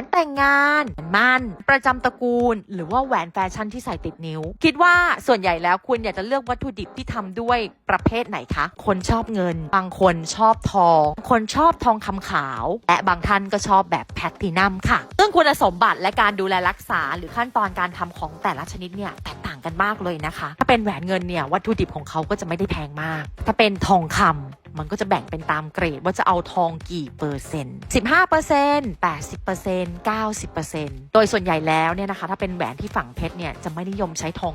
นแต่งงานแหวนมั่น ประจำตระกูล หรือว่าแหวนแฟชั่นที่ใส่ติดนิ้ว คิดว่าส่วนใหญ่แล้วคุณอยากจะเลือกวัตถุดิบที่ทำด้วยประเภทไหนคะ คนชอบเงิน บางคนชอบทอง คนชอบทองคำขาว และบางท่านก็ชอบแบบแพลตตินัมค่ะ ซึ่งคุณสมบัติและการดูแลรักษา หรือขั้นตอนการทำของแต่ละชนิดเนี่ยแตกต่างกันมากเลยนะคะ ถ้าเป็นแหวนเงินเนี่ยวัตถุดิบของเขาก็จะไม่ได้แพงมาก ถ้าเป็นทองคำ มันก็จะแบ่งเป็นตามเกรดว่าจะเอาทองกี่เปอร์เซ็นต์15เปอร์เซ็นต์80เปอร์เซ็นต์90เปอร์เซ็นต์โดยส่วนใหญ่แล้วเนี่ยนะคะ ถ้าเป็นแหวนที่ฝังเพชรเนี่ยจะไม่นิยมใช้ทอง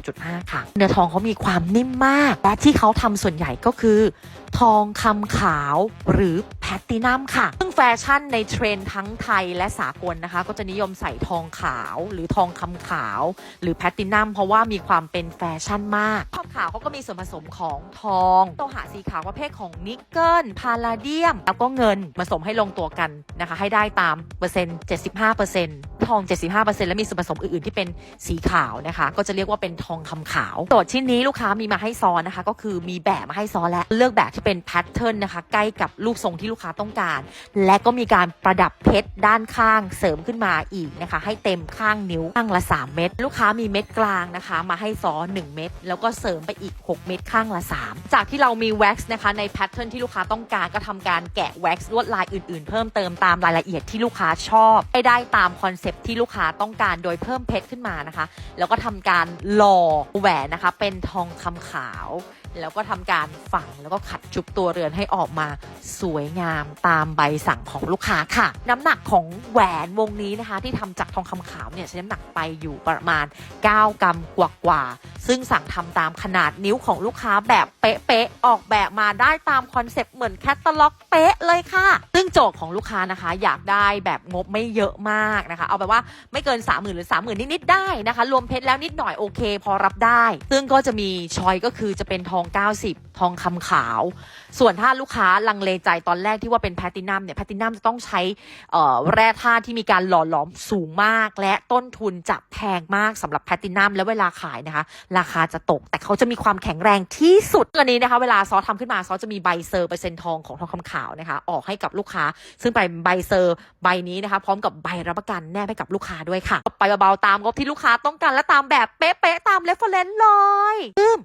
96.5 ค่ะ เนื้อทองเขามีความนิ่มมาก และที่เขาทำส่วนใหญ่ก็คือ ทองคำขาวหรือ ตตินัมค่ะ ซึ่งแฟชั่นในเทรนด์ทั้งไทยและสากลนะคะ ก็จะนิยมใส่ทองขาว หรือทองคำขาว หรือแพตตินัมเพราะว่ามีความเป็นแฟชั่นมากทองขาวเขาก็มีส่วนผสมของทองโลหะสีขาวประเภทของนิกเกิลพาลาเดียม แล้วก็เงินผสมให้ลงตัวกันนะคะ ให้ได้ตามเปอร์เซ็นต์75เปอร์เซ็นต์ ทอง 75%และมีส่วนผสมอื่นๆ ที่เป็นสีขาวนะคะ ก็จะเรียกว่าเป็นทองคำขาวโจทย์ชิ้นนี้ลูกค้ามีมาให้ซ้อนนะคะ ก็คือมีแบบมาให้ซ้อนและเลือกแบบที่เป็นแพทเทิร์นนะคะ ใกล้กับรูปทรงที่ลูกค้าต้องการ และก็มีการประดับเพชรด้านข้างเสริมขึ้นมาอีกนะคะ ให้เต็มข้างนิ้วข้างละ 3 เม็ดลูกค้ามีเม็ดกลางนะคะ มาให้ซ้อน 1 เม็ดแล้วก็เสริมไปอีก 6 เม็ดข้างละ 3 จากที่เรามีแว็กซ์นะคะในแพทเทิร์นที่ลูกค้าต้องการก็ทำการแกะแว็กซ์ลวดลายอื่นๆ เพิ่มเติมตามรายละเอียดที่ลูกค้าชอบให้ได้ตามคอนเซปที่ลูกค้าต้องการโดยเพิ่มเพชรขึ้นมานะคะ แล้วก็ทำการหล่อแหวนนะคะ เป็นทองคำขาว แล้วก็ทำการฝังแล้วก็ขัดจุบตัวเรือนให้ออกมาสวยงามตามใบสั่งของลูกค้าค่ะ น้ำหนักของแหวนวงนี้นะคะ ที่ทำจากทองคำขาวเนี่ยใช้น้ำหนักไปอยู่ประมาณ 9 กรัมกว่าๆ ซึ่งสั่งทำตามขนาดนิ้วของลูกค้าแบบเป๊ะๆออกแบบมาได้ตามคอนเซปต์เหมือนแคตตาล็อกเป๊ะเลยค่ะ ซึ่งโจทย์ของลูกค้านะคะ อยากได้แบบงบไม่เยอะมากนะคะ เอาไปว่าไม่เกิน 3 0,000 หรือ 30,000 นิดๆได้นะคะ รวมเพชรแล้วนิดหน่อยโอเค พอรับได้ ซึ่งก็จะมีชอยก็คือจะเป็นทอง 90 ทองคำขาว ส่วนถ้าลูกค้าลังเลใจตอนแรกที่ว่าเป็นแพตตินัมเนี่ยแพตตินัมจะต้องใช้แร่ธาตุที่มีการหล่อหลอมสูงมาก และต้นทุนจะแพงมากสำหรับแพตตินัมและเวลาขายนะคะราคาจะตก แต่เขาจะมีความแข็งแรงที่สุดอันนี้นะคะ เวลาซอสทำขึ้นมาซอสจะมีใบเซอร์เปอร์เซ็นต์ทองของทองคำขาวนะคะ ออกให้กับลูกค้า ซึ่งเป็นใบเซอร์ใบนี้นะคะ พร้อมกับใบรับประกันแนบให้กับลูกค้าด้วยค่ะ ไปเบาๆตามงบที่ลูกค้าต้องการและตามแบบเป๊ะๆตามเรฟเฟอรนซ์เลยอืม